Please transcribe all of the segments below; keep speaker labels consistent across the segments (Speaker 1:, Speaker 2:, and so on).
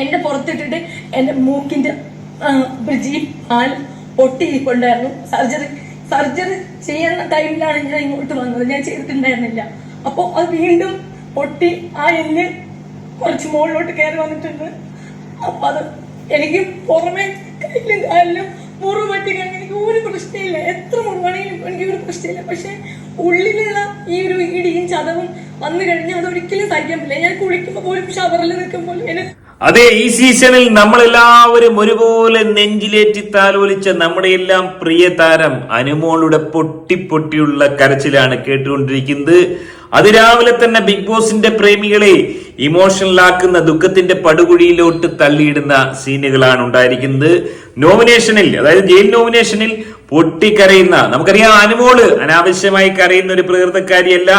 Speaker 1: എന്റെ പുറത്തിട്ടിട്ട് എന്റെ മൂക്കിന്റെ ബ്രിഡ്ജി പാൽ പൊട്ടിക്കൊണ്ടായിരുന്നു. സർജറി സർജറി ചെയ്യുന്ന ടൈമിലാണ് ഞാൻ ഇങ്ങോട്ട് വന്നത്. ഞാൻ ചെയ്തിട്ടുണ്ടായിരുന്നില്ല. അപ്പൊ അത് വീണ്ടും പൊട്ടി ആ എല്ല് കുറച്ച് മുകളിലോട്ട് കയറി വന്നിട്ടുണ്ട്. അപ്പൊ അത് എനിക്ക് പുറമെ കയ്യിലും കാലിലും മുറിവ് പറ്റി കഴിഞ്ഞാൽ എനിക്ക് ഒരു പ്രശ്നമില്ല. എത്ര മുറിവാണെങ്കിലും എനിക്ക് ഒരു പ്രശ്നമില്ല. പക്ഷെ ഉള്ളിലുള്ള ഈ ഒരു ഇടിയും ചതവും വന്നു കഴിഞ്ഞാൽ അതൊരിക്കലും സഹിക്കാൻ പറ്റില്ല. ഞാൻ കുളിക്കുമ്പോൾ പോലും ഷവറിൽ നിൽക്കുമ്പോൾ എനിക്ക്
Speaker 2: അതെ ഈ സീസണിൽ നമ്മളെല്ലാവരും ഒരുപോലെ നെഞ്ചിലേറ്റി താലോലിച്ച നമ്മുടെ എല്ലാം പ്രിയ താരം അനുമോളുടെ പൊട്ടി പൊട്ടിയുള്ള കരച്ചിലാണ് കേട്ടുകൊണ്ടിരിക്കുന്നത്. അത് അതിരാവിലെ തന്നെ ബിഗ് ബോസിന്റെ പ്രേമികളെ ഇമോഷണൽ ആക്കുന്ന ദുഃഖത്തിന്റെ പടുകുഴിയിലോട്ട് തള്ളിയിടുന്ന സീനുകളാണ് ഉണ്ടായിരിക്കുന്നത്. നോമിനേഷനിൽ അതായത് ജയിൽ നോമിനേഷനിൽ പൊട്ടിക്കരയുന്ന നമുക്കറിയാം അനുമോൾ അനാവശ്യമായി കരയുന്ന ഒരു പ്രകൃതക്കാരിയല്ല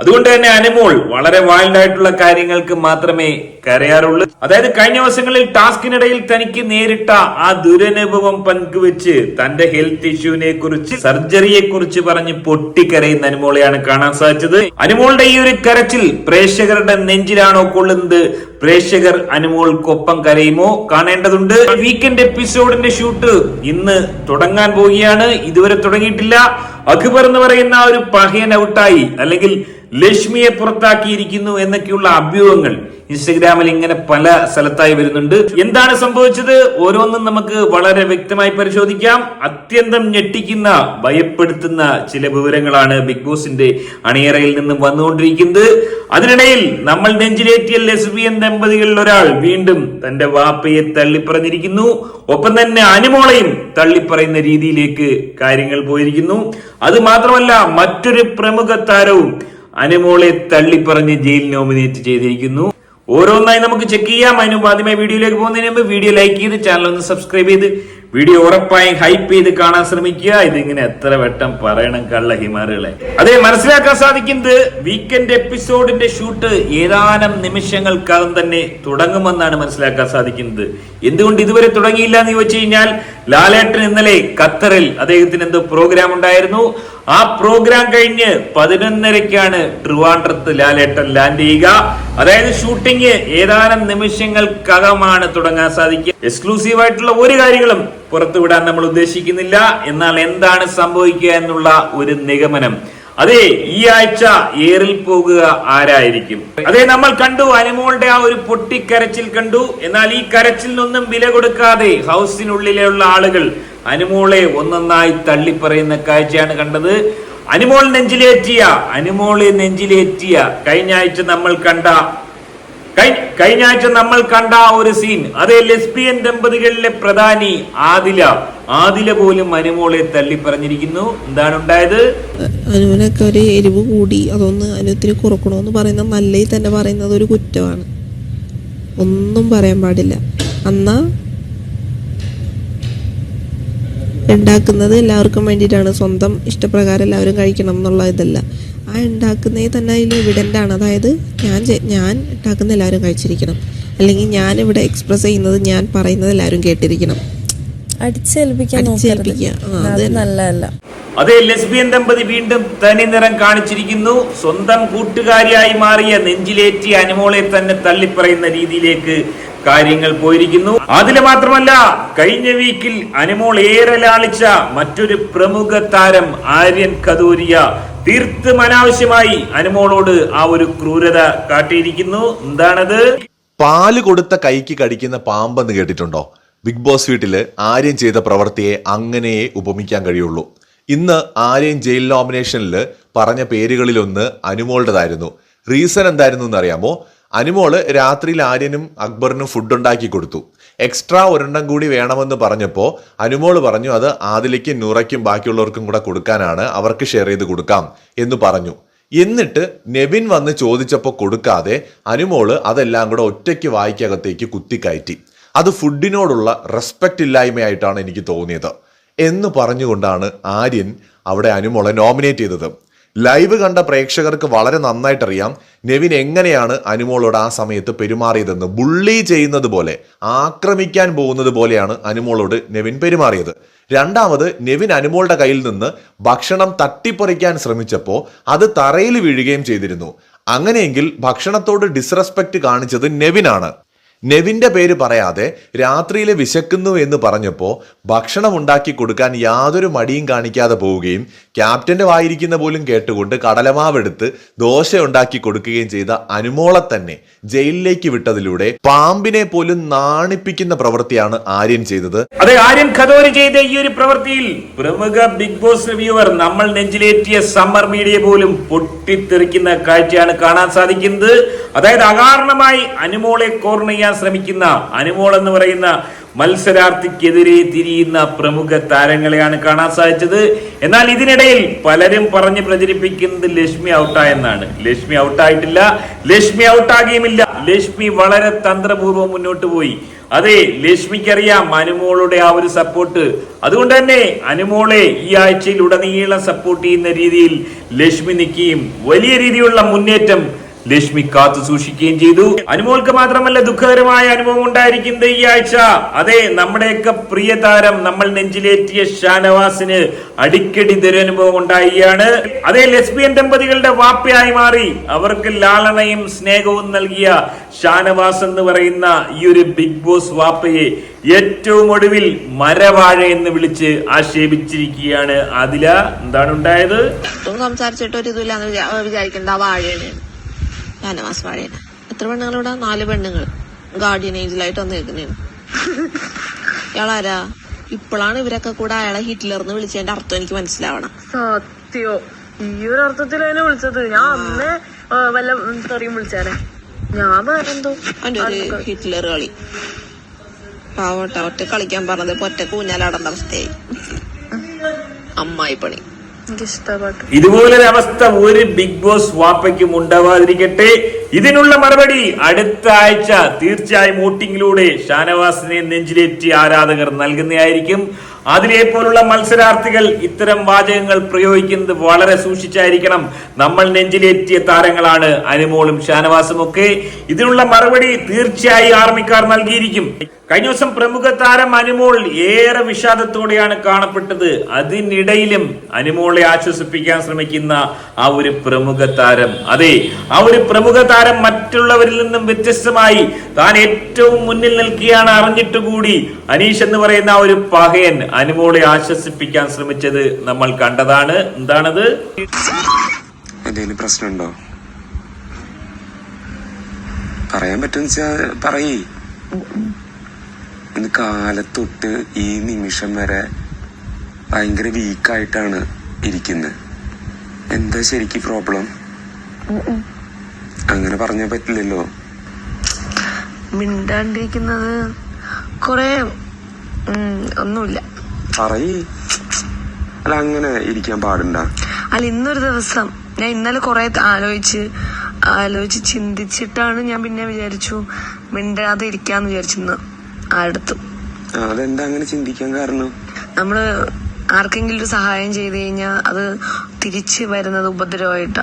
Speaker 2: അതുകൊണ്ട് തന്നെ അനുമോൾ വളരെ വൈൽഡ് ആയിട്ടുള്ള കാര്യങ്ങൾക്ക് മാത്രമേ കരയാറുള്ളൂ. അതായത് കഴിഞ്ഞ ദിവസങ്ങളിൽ ടാസ്കിനിടയിൽ തനിക്ക് നേരിട്ട ആ ദുരനുഭവം പങ്കുവെച്ച് തന്റെ ഹെൽത്ത് ഇഷ്യൂവിനെ കുറിച്ച് സർജറിയെ കുറിച്ച് പറഞ്ഞ് പൊട്ടിക്കരയുന്ന അനുമോളെയാണ് കാണാൻ സാധിച്ചത്. അനുമോളുടെ ഈ ഒരു കരച്ചിൽ പ്രേക്ഷകരുടെ നെഞ്ചിലാണോ കൊള്ളുന്നത്? പ്രേക്ഷകർ അനുമോൾക്കൊപ്പം കരയുമോ? കാണേണ്ടതുണ്ട്. വീക്കെൻഡ് എപ്പിസോഡിന്റെ ഷൂട്ട് ഇന്ന് തുടങ്ങാൻ പോവുകയാണ്. ഇതുവരെ തുടങ്ങിയിട്ടില്ല. അക്ബർ എന്ന് പറയുന്ന ഒരു പഹയൻ ഔട്ടായി അല്ലെങ്കിൽ ലക്ഷ്മിയെ പുറത്താക്കിയിരിക്കുന്നു എന്നൊക്കെയുള്ള അഭ്യൂഹങ്ങൾ ഇൻസ്റ്റഗ്രാമിൽ ഇങ്ങനെ പല സ്ഥലത്തായി വരുന്നുണ്ട്. എന്താണ് സംഭവിച്ചത്? ഓരോന്നും നമുക്ക് വളരെ വ്യക്തമായി പരിശോധിക്കാം. അത്യന്തം ഞെട്ടിക്കുന്ന ഭയപ്പെടുത്തുന്ന ചില വിവരങ്ങളാണ് ബിഗ് ബോസിന്റെ അണിയറയിൽ നിന്നും വന്നുകൊണ്ടിരിക്കുന്നത്. അതിനിടയിൽ നമ്മൾ നെഞ്ചിലേറ്റിയ ലെസ്ബിയൻ ദമ്പതികളിൽ ഒരാൾ വീണ്ടും തന്റെ വാപ്പയെ തള്ളിപ്പറഞ്ഞിരിക്കുന്നു. ഒപ്പം തന്നെ അനുമോളയും തള്ളിപ്പറയുന്ന രീതിയിലേക്ക് കാര്യങ്ങൾ പോയിരിക്കുന്നു. അത് മാത്രമല്ല മറ്റൊരു പ്രമുഖ താരവും അനുമോളെ തള്ളിപ്പറഞ്ഞ് ജയിൽ നോമിനേറ്റ് ചെയ്തിരിക്കുന്നു. ഓരോന്നായി നമുക്ക് ചെക്ക് ചെയ്യാം. അതിന് ആദ്യമായി വീഡിയോയിലേക്ക് പോകുന്നതിന് മുമ്പ് വീഡിയോ ലൈക്ക് ചെയ്ത് ചാനൽ ഒന്ന് സബ്സ്ക്രൈബ് ചെയ്ത് വീഡിയോ ഉറപ്പായും ഹൈപ്പ് ചെയ്ത് കാണാൻ ശ്രമിക്കുക. ഇതിങ്ങനെ എത്ര വട്ടം പറയണം കള്ള ഹിമാറുകളെ അതെ മനസ്സിലാക്കാൻ സാധിക്കുന്നത് വീക്കെൻഡ് എപ്പിസോഡിന്റെ ഷൂട്ട് ഏതാനും നിമിഷങ്ങൾക്കകം തന്നെ തുടങ്ങുമെന്നാണ് മനസ്സിലാക്കാൻ സാധിക്കുന്നത്. എന്തുകൊണ്ട് ഇതുവരെ തുടങ്ങിയില്ല എന്ന് ചോദിച്ചു കഴിഞ്ഞാൽ ലാലേട്ടൻ ഇന്നലെ ഖത്തറിൽ അദ്ദേഹത്തിന് എന്തോ പ്രോഗ്രാം ഉണ്ടായിരുന്നു. ആ പ്രോഗ്രാം കഴിഞ്ഞ് പതിനൊന്നരക്കാണ് ട്രിവാൻഡ്രത്ത് ലാലേട്ടൻ ലാൻഡ് ചെയ്യുക. അതായത് ഷൂട്ടിംഗ് ഏതാനും നിമിഷങ്ങൾക്കകമാണ് തുടങ്ങാൻ സാധിക്കുക. എക്സ്ക്ലൂസീവ് ആയിട്ടുള്ള ഒരു കാര്യങ്ങളും പുറത്തുവിടാൻ നമ്മൾ ഉദ്ദേശിക്കുന്നില്ല. എന്നാൽ എന്താണ് സംഭവിക്കുക എന്നുള്ള ഒരു നിഗമനം. അതെ ഈ ആഴ്ച ഏറിൽ പോകുക ആരായിരിക്കും? അതെ നമ്മൾ കണ്ടു അനുമോളുടെ ആ ഒരു പൊട്ടിക്കരച്ചിൽ കണ്ടു. എന്നാൽ ഈ കരച്ചിൽ കരച്ചിലിനൊന്നും വില കൊടുക്കാതെ ഹൗസിനുള്ളിലുള്ള ആളുകൾ അനുമോളെ ഒന്നൊന്നായി തള്ളിപ്പറയുന്ന കാഴ്ചയാണ് കണ്ടത്. അനുമോൾ നെഞ്ചിലേറ്റിയ അനുമോളെ നെഞ്ചിലേറ്റിയ കഴിഞ്ഞ ആഴ്ച നമ്മൾ കണ്ട കഴിഞ്ഞ ആഴ്ച നമ്മൾ കണ്ട ആ ഒരു സീൻ അതേ ലെസ്ബിയൻ ദമ്പതികളിലെ പ്രധാനി ആദില. ആദില പോലും അനുമോളെ തള്ളി പറഞ്ഞിരിക്കുന്നു എന്താണ് ഉണ്ടായത്
Speaker 3: അനുവിനൊക്കെ ഒരു എരിവ് കൂടി അതൊന്ന് അനുത്തിന് കുറക്കണമെന്ന് പറയുന്ന നല്ല തന്നെ പറയുന്നത് ഒരു കുറ്റമാണ്. ഒന്നും പറയാൻ പാടില്ല. അന്നാ ഉണ്ടാക്കുന്നത് എല്ലാവർക്കും വേണ്ടിയിട്ടാണ്. സ്വന്തം ഇഷ്ടപ്രകാരം എല്ലാവരും കഴിക്കണം എന്നുള്ള ഇതല്ല. ആ ഉണ്ടാക്കുന്നേ തന്നെ അതിൽ എവിഡന്റ് ആണ്. അതായത് ഞാൻ ഞാൻ ഉണ്ടാക്കുന്ന എല്ലാവരും കഴിച്ചിരിക്കണം. അല്ലെങ്കിൽ ഞാൻ ഇവിടെ എക്സ്പ്രസ് ചെയ്യുന്നത് ഞാൻ പറയുന്നത് എല്ലാവരും കേട്ടിരിക്കണം.
Speaker 4: അടിച്ചേൽപ്പിക്കാൻ
Speaker 3: അത്.
Speaker 4: നല്ലതല്ല.
Speaker 2: അതേ ലെസ്ബിയൻ ദമ്പതി വീണ്ടും തനി നിറം കാണിച്ചിരിക്കുന്നു. സ്വന്തം കൂട്ടുകാരിയായി മാറിയ നെഞ്ചിലേറ്റി അനുമോളെ തന്നെ തള്ളിപ്പറയുന്ന രീതിയിലേക്ക് കാര്യങ്ങൾ പോയിരിക്കുന്നു. അതിൽ മാത്രമല്ല കഴിഞ്ഞ വീക്കിൽ അനുമോൾ ഏറെ ലാളിച്ച മറ്റൊരു പ്രമുഖ താരം ആര്യൻ കദൂരിയ തീർത്തും അനാവശ്യമായി അനുമോളോട് ആ ഒരു ക്രൂരത കാട്ടിയിരിക്കുന്നു. എന്താണത്?
Speaker 5: പാൽ കൊടുത്ത കൈക്ക് കടിക്കുന്ന പാമ്പെന്ന് കേട്ടിട്ടുണ്ടോ? ബിഗ് ബോസ് വീട്ടിൽ ആര്യൻ ചെയ്ത പ്രവൃത്തിയെ അങ്ങനെയേ ഉപമിക്കാൻ കഴിയുള്ളൂ. ഇന്ന് ആര്യൻ ജയിൽ നോമിനേഷനിൽ പറഞ്ഞ പേരുകളിലൊന്ന് അനുമോളുടേതായിരുന്നു. റീസൺ എന്തായിരുന്നു എന്നറിയാമോ? അനുമോൾ രാത്രിയിൽ ആര്യനും അക്ബറിനും ഫുഡ് ഉണ്ടാക്കി കൊടുത്തു. എക്സ്ട്രാ ഒരെണ്ണം കൂടി വേണമെന്ന് പറഞ്ഞപ്പോൾ അനുമോൾ പറഞ്ഞു അത് ആദിലേക്കും നൂറയ്ക്കും ബാക്കിയുള്ളവർക്കും കൂടെ കൊടുക്കാനാണ് അവർക്ക് ഷെയർ ചെയ്ത് കൊടുക്കാം എന്ന് പറഞ്ഞു. എന്നിട്ട് നെവിൻ വന്ന് ചോദിച്ചപ്പോൾ കൊടുക്കാതെ അനുമോൾ അതെല്ലാം കൂടെ ഒറ്റയ്ക്ക് വായിക്കകത്തേക്ക് കുത്തിക്കയറ്റി. അത് ഫുഡിനോടുള്ള റെസ്പെക്റ്റ് ഇല്ലായ്മയായിട്ടാണ് എനിക്ക് തോന്നിയത്. എന്ന് പറഞ്ഞുകൊണ്ടാണ് ആര്യൻ അവിടെ അനുമോളെ നോമിനേറ്റ് ചെയ്തത്. ലൈവ് കണ്ട പ്രേക്ഷകർക്ക് വളരെ നന്നായിട്ട് അറിയാം നെവിൻ എങ്ങനെയാണ് അനുമോളോട് ആ സമയത്ത് പെരുമാറിയതെന്ന്. ബുള്ളി ചെയ്യുന്നത് പോലെ ആക്രമിക്കാൻ പോകുന്നത് പോലെയാണ് അനുമോളോട് നെവിൻ പെരുമാറിയത്. രണ്ടാമത് നെവിൻ അനുമോളുടെ കയ്യിൽ നിന്ന് ഭക്ഷണം തട്ടിപ്പറിക്കാൻ ശ്രമിച്ചപ്പോൾ അത് തറയിൽ വീഴുകയും ചെയ്തിരുന്നു. അങ്ങനെയെങ്കിൽ ഭക്ഷണത്തോട് ഡിസ്റെസ്പെക്ട് കാണിച്ചത് നെവിനാണ്. നെവിന്റെ പേര് പറയാതെ രാത്രിയിലെ വിശക്കുന്നു എന്ന് പറഞ്ഞപ്പോ ഭക്ഷണം ഉണ്ടാക്കി കൊടുക്കാൻ യാതൊരു മടിയും കാണിക്കാതെ പോവുകയും ക്യാപ്റ്റന്റെ വായിരിക്കുന്ന പോലും കേട്ടുകൊണ്ട് കടലമാവെടുത്ത് ദോശ ഉണ്ടാക്കി കൊടുക്കുകയും ചെയ്ത അനുമോളെ തന്നെ ജയിലിലേക്ക് വിട്ടതിലൂടെ പാമ്പിനെ പോലും നാണിപ്പിക്കുന്ന പ്രവൃത്തിയാണ് ആര്യൻ ചെയ്തത്.
Speaker 2: അതെ ആര്യൻ ഖദോരി ചെയ്ത ഈ ഒരു പ്രവൃത്തിയിൽ പ്രമുഖ ബിഗ് ബോസ് റിവ്യൂവർ നമ്മൾ നെഞ്ചിലേറ്റിയ സമ്മർ മീഡിയ പോലും പൊട്ടിത്തെറിക്കുന്ന കാഴ്ചയാണ് കാണാൻ സാധിക്കുന്നത്. അതായത് അകാരണമായി അനുമോളെ കോർണ ചെയ്യാൻ ശ്രമിക്കുന്ന അനുമോൾ എന്ന് പറയുന്ന മത്സരാർത്ഥിക്കെതിരെ തിരിയുന്ന പ്രമുഖ താരങ്ങളെയാണ് കാണാൻ സാധിച്ചത്. എന്നാൽ ഇതിനിടയിൽ പലരും പറഞ്ഞ് പ്രചരിപ്പിക്കുന്നത് ലക്ഷ്മി ഔട്ടായെന്നാണ്. ലക്ഷ്മി ഔട്ടായിട്ടില്ല. ലക്ഷ്മി ഔട്ടാകുകയുമില്ല. ലക്ഷ്മി വളരെ തന്ത്രപൂർവം മുന്നോട്ട് പോയി. അതെ ലക്ഷ്മിക്കറിയാം അനുമോളുടെ ആ ഒരു സപ്പോർട്ട്. അതുകൊണ്ട് തന്നെ അനുമോളെ ഈ ആഴ്ചയിൽ ഉടനീളം സപ്പോർട്ട് ചെയ്യുന്ന രീതിയിൽ ലക്ഷ്മി നിൽക്കുകയും വലിയ രീതിയിലുള്ള മുന്നേറ്റം ലക്ഷ്മി കാത്തു സൂക്ഷിക്കുകയും ചെയ്തു. അനുമോൾക്ക് മാത്രമല്ല ദുഃഖകരമായ അനുഭവം ഉണ്ടായിരിക്കുന്നത് ഈ ആഴ്ച. അതെ നമ്മുടെയൊക്കെ പ്രിയ താരം നമ്മൾ നെഞ്ചിലേറ്റിയ ഷാനവാസിന് അടിക്കടി ദുരനുഭവം ഉണ്ടായിയാണ് അതെ ലെസ്ബിയൻ ദമ്പതികളുടെ വാപ്പയായി മാറി. അവർക്ക് ലാളനയും സ്നേഹവും നൽകിയ ഷാനവാസ് എന്ന് പറയുന്ന ഈ ഒരു ബിഗ് ബോസ് വാപ്പയെ ഏറ്റവും ഒടുവിൽ മരവാഴ എന്ന് വിളിച്ച് ആക്ഷേപിച്ചിരിക്കുകയാണ് അതില എന്താണ് ഉണ്ടായത്?
Speaker 3: സംസാരിച്ചിട്ട് ഒരു ഇതില്ലാന്ന് വിചാരിക്കണ്ട വാഴയാണ് വാഴയാണ്. എത്ര പെണ്ണുങ്ങളിവിടെ? നാല് പെണ്ണുങ്ങൾ ഗാർഡിയൻ ഏഞ്ചലായിട്ട് വന്നേക്കുന്നതാണ് ഇയാളാരാ? ഇപ്പോഴാണ് ഇവരൊക്കെ കൂടെ അയാളെ ഹിറ്റ്ലർന്ന് വിളിച്ചതിന്റെ അർത്ഥം എനിക്ക് മനസ്സിലാവണം.
Speaker 6: സത്യോ. ഈ ഒരു അർത്ഥത്തിൽ വിളിച്ചത്. ഞാൻ അന്ന് വല്ല തെറിയും വിളിച്ചാലേ ഞാൻ വേറെന്തോ?
Speaker 3: ഒരു ഹിറ്റ്ലർ കളി. പാവട്ടെ ഒറ്റ കളിക്കാൻ പറഞ്ഞത് ഒറ്റ കൂഞ്ഞാലാടേണ്ട അവസ്ഥയായി. അമ്മായി പണി.
Speaker 6: എനിക്ക് ഇഷ്ടപ്പെട്ടു.
Speaker 2: ഇതുപോലൊരു അവസ്ഥ ഒരു ബിഗ് ബോസ് വാപ്പയ്ക്കും ഉണ്ടാവാതിരിക്കട്ടെ. ഇതിനുള്ള മറുപടി അടുത്ത ആഴ്ച തീർച്ചയായും വോട്ടിങ്ങിലൂടെ ഷാനവാസിനെ നെഞ്ചിലേറ്റി ആരാധകർ നൽകുന്നതായിരിക്കും. അതിലെ പോലുള്ള മത്സരാർത്ഥികൾ ഇത്തരം വാചകങ്ങൾ പ്രയോഗിക്കുന്നത് വളരെ സൂക്ഷിച്ചായിരിക്കണം. നമ്മൾ നെഞ്ചിലേറ്റിയ താരങ്ങളാണ് അനുമോളും ഷാനവാസും ഒക്കെ. ഇതിനുള്ള മറുപടി തീർച്ചയായും ആർമിക്കാർ നൽകിയിരിക്കും. കഴിഞ്ഞ ദിവസം പ്രമുഖ താരം അനുമോൾ ഏറെ വിഷാദത്തോടെയാണ് കാണപ്പെട്ടത്. അതിനിടയിലും അനുമോളെ ആശ്വസിപ്പിക്കാൻ ശ്രമിക്കുന്ന ആ ഒരു പ്രമുഖ താരം. അതെ ആ ഒരു പ്രമുഖ താരം മറ്റുള്ളവരിൽ നിന്നും വ്യത്യസ്തമായി താൻ ഏറ്റവും മുന്നിൽ നിൽക്കുകയാണ് അറിഞ്ഞിട്ടുകൂടി. അനീഷ് എന്ന് പറയുന്ന ആ ഒരു പഹയൻ അനുമോളെ ആശ്വസിപ്പിക്കാൻ ശ്രമിച്ചത് നമ്മൾ കണ്ടതാണ്. എന്താണത്?
Speaker 7: എന്തെങ്കിലും പ്രശ്നമുണ്ടോ? പറയാൻ പറ്റും പറയേ. ഇന്ന് കാലത്തൊട്ട് ഈ നിമിഷം വരെ ഭയങ്കര വീക്കായിട്ടാണ് ഇരിക്കുന്നത് എന്താ ശരിക്ക് പ്രോബ്ലം അങ്ങനെ പറഞ്ഞാ പറ്റില്ലല്ലോ.
Speaker 6: മിണ്ടാണ്ടിരിക്കുന്നത് കൊറേ ഒന്നുമില്ല.
Speaker 7: പറയേ. അല്ല അങ്ങനെ ഇരിക്കാൻ പാടുണ്ട?
Speaker 6: അല്ല ഇന്നൊരു ദിവസം ഞാൻ ഇന്നലെ കൊറേ ആലോചിച്ച് ആലോചിച്ച് ചിന്തിച്ചിട്ടാണ് ഞാൻ പിന്നെ വിചാരിച്ചു മിണ്ടാതെ ഇരിക്കാന്ന് വിചാരിച്ചിന്ന് അടുത്തു.
Speaker 7: ആ, അതെന്താ അങ്ങനെ ചിന്തിക്കാൻ കാരണം?
Speaker 6: നമ്മൾ ആർക്കെങ്കിലും ഒരു സഹായം ചെയ്ത് കഴിഞ്ഞാൽ അത് തിരിച്ച് വരുന്നത് ഉപദ്രവമായിട്ടാ.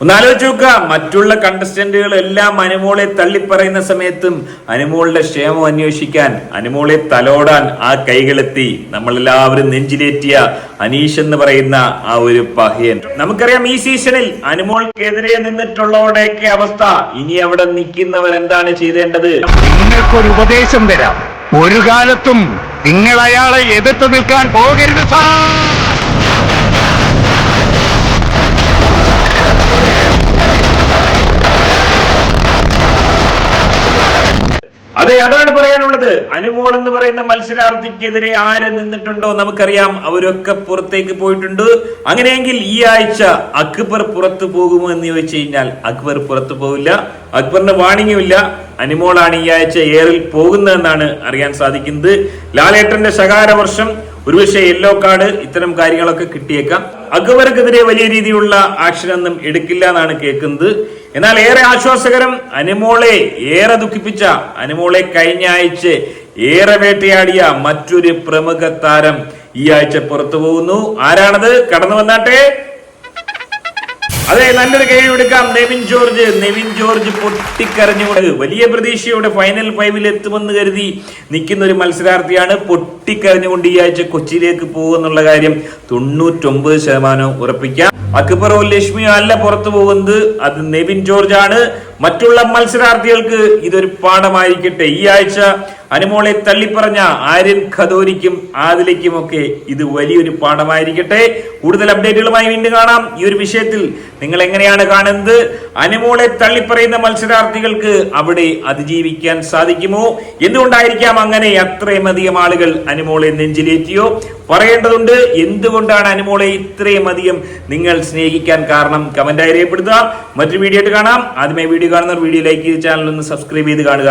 Speaker 2: ഒന്നാലോചിച്ച് നോക്കുക മറ്റുള്ള കണ്ടസ്റ്റന്റുകൾ എല്ലാം അനുമോളെ തള്ളിപ്പറയുന്ന സമയത്തും അനുമോളുടെ ക്ഷേമം അന്വേഷിക്കാൻ അനുമോളെ തലോടാൻ ആ കൈകളെത്തി. നമ്മളെല്ലാവരും നെഞ്ചിലേറ്റിയ അനീഷ് എന്ന് പറയുന്ന ആ ഒരു പഹയൻ. നമുക്കറിയാം ഈ സീസണിൽ അനുമോൾക്കെതിരെ നിന്നിട്ടുള്ളവരുടെയൊക്കെ അവസ്ഥ. ഇനി അവിടെ നിൽക്കുന്നവർ എന്താണ് ചെയ്തേണ്ടത്?
Speaker 8: നിങ്ങൾക്കൊരു ഉപദേശം തരാം. ഒരു കാലത്തും നിങ്ങൾ അയാളെ എതിർത്ത് നിൽക്കാൻ പോകരുത് സാർ.
Speaker 2: അതെ അതാണ് പറയാനുള്ളത്. അനുമോൾ എന്ന് പറയുന്ന മത്സരാർത്ഥിക്കെതിരെ ആര് നിന്നിട്ടുണ്ടോ നമുക്കറിയാം. അവരൊക്കെ പുറത്തേക്ക് പോയിട്ടുണ്ട്. അങ്ങനെയെങ്കിൽ ഈ ആഴ്ച അക്ബർ പുറത്തു പോകുമോ എന്ന് ചോദിച്ചു കഴിഞ്ഞാൽ അക്ബർ പുറത്തു പോകില്ല അക്ബറിന് വാണിംഗും ഇല്ല അനുമോളാണ് ഈ ആഴ്ച ഏറിൽ പോകുന്നതെന്നാണ് അറിയാൻ സാധിക്കുന്നത്. ലാലേട്ടന്റെ ശകാര വർഷം ഒരുപക്ഷെ യെല്ലോ കാർഡ് ഇത്തരം കാര്യങ്ങളൊക്കെ കിട്ടിയേക്കാം. അക്ബർക്കെതിരെ വലിയ രീതിയിലുള്ള ആക്ഷൻ ഒന്നും എടുക്കില്ല എന്നാണ് കേൾക്കുന്നത്. എന്നാൽ ഏറെ ആശ്വാസകരം അനുമോളെ ഏറെ ദുഃഖിപ്പിച്ച അനുമോളെ കഴിഞ്ഞ ആഴ്ച ഏറെ വേട്ടയാടിയ മറ്റൊരു പ്രമുഖ താരം ഈ ആഴ്ച പുറത്തു പോകുന്നു. ആരാണത്? കടന്നു വന്നാട്ടെ. അതെ നല്ലൊരു കഴിവ് എടുക്കാം. നെവിൻ ജോർജ് നെവിൻ ജോർജ് പൊട്ടിക്കരഞ്ഞുകൊണ്ട് വലിയ പ്രതീക്ഷയോടെ ഫൈനൽ ഫൈവിൽ എത്തുമെന്ന് കരുതി നിൽക്കുന്ന ഒരു മത്സരാർത്ഥിയാണ് പൊട്ടിക്കരഞ്ഞുകൊണ്ട് ഈ ആഴ്ച കൊച്ചിയിലേക്ക് പോകുന്നുള്ള കാര്യം തൊണ്ണൂറ്റൊമ്പത് ശതമാനം ഉറപ്പിക്കാം. അക്ബറോ ലക്ഷ്മിയോ അല്ല പുറത്തു പോകുന്നത്. അത് നെവിൻ ജോർജ് ആണ് മറ്റുള്ള മത്സരാർത്ഥികൾക്ക് ഇതൊരു പാഠമായിരിക്കട്ടെ. ഈ ആഴ്ച അനുമോളെ തള്ളിപ്പറഞ്ഞ ആര്യൻ ഖദോരിക്കും ആദിലയ്ക്കും ഒക്കെ ഇത് വലിയൊരു പാഠമായിരിക്കട്ടെ. കൂടുതൽ അപ്ഡേറ്റുകളുമായി വീണ്ടും കാണാം. ഈ ഒരു വിഷയത്തിൽ നിങ്ങൾ എങ്ങനെയാണ് കാണുന്നത്? അനുമോളെ തള്ളിപ്പറയുന്ന മത്സരാർത്ഥികൾക്ക് അവിടെ അതിജീവിക്കാൻ സാധിക്കുമോ? എന്തുകൊണ്ടായിരിക്കാം അങ്ങനെ അത്രയും അധികം ആളുകൾ അനുമോളെ നെഞ്ചിലേറ്റിയോ? പറയേണ്ടതുണ്ട് എന്തുകൊണ്ടാണ് അനുമോളെ ഇത്രയും അധികം നിങ്ങൾ സ്നേഹിക്കാൻ കാരണം? കമന്റായി രേഖപ്പെടുത്തുക. മറ്റൊരു വീഡിയോ ആയിട്ട് കാണാം. ആദ്യമായി വീഡിയോ കാണുന്നവർ വീഡിയോ ലൈക്ക് ചെയ്ത് ചാനൽ ഒന്ന് സബ്സ്ക്രൈബ് ചെയ്ത് കാണുക.